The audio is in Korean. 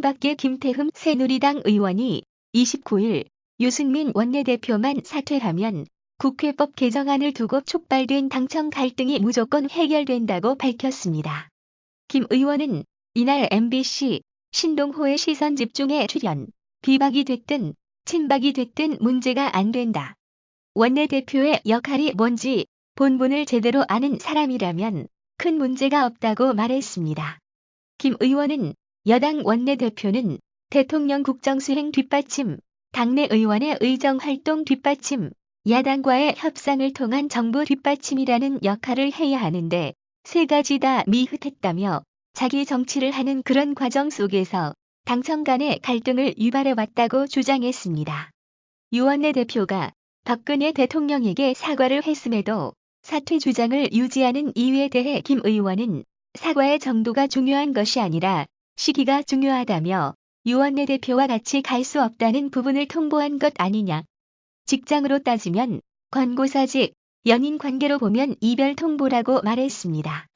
친박계 김태흠 새누리당 의원이 29일 유승민 원내대표만 사퇴하면 국회법 개정안을 두고 촉발된 당청 갈등이 무조건 해결된다고 밝혔습니다. 김 의원은 이날 MBC 신동호의 시선 집중에 출연, 비박이 됐든 친박이 됐든 문제가 안 된다. 원내대표의 역할이 뭔지 본분을 제대로 아는 사람이라면 큰 문제가 없다고 말했습니다. 김 의원은 여당 원내대표는 대통령 국정수행 뒷받침, 당내 의원의 의정활동 뒷받침, 야당과의 협상을 통한 정부 뒷받침이라는 역할을 해야 하는데 세 가지 다 미흡했다며 자기 정치를 하는 그런 과정 속에서 당청 간의 갈등을 유발해왔다고 주장했습니다. 유원내 대표가 박근혜 대통령에게 사과를 했음에도 사퇴 주장을 유지하는 이유에 대해 김 의원은 사과의 정도가 중요한 것이 아니라 시기가 중요하다며 유원내 대표와 같이 갈 수 없다는 부분을 통보한 것 아니냐. 직장으로 따지면 권고사직, 연인 관계로 보면 이별 통보라고 말했습니다.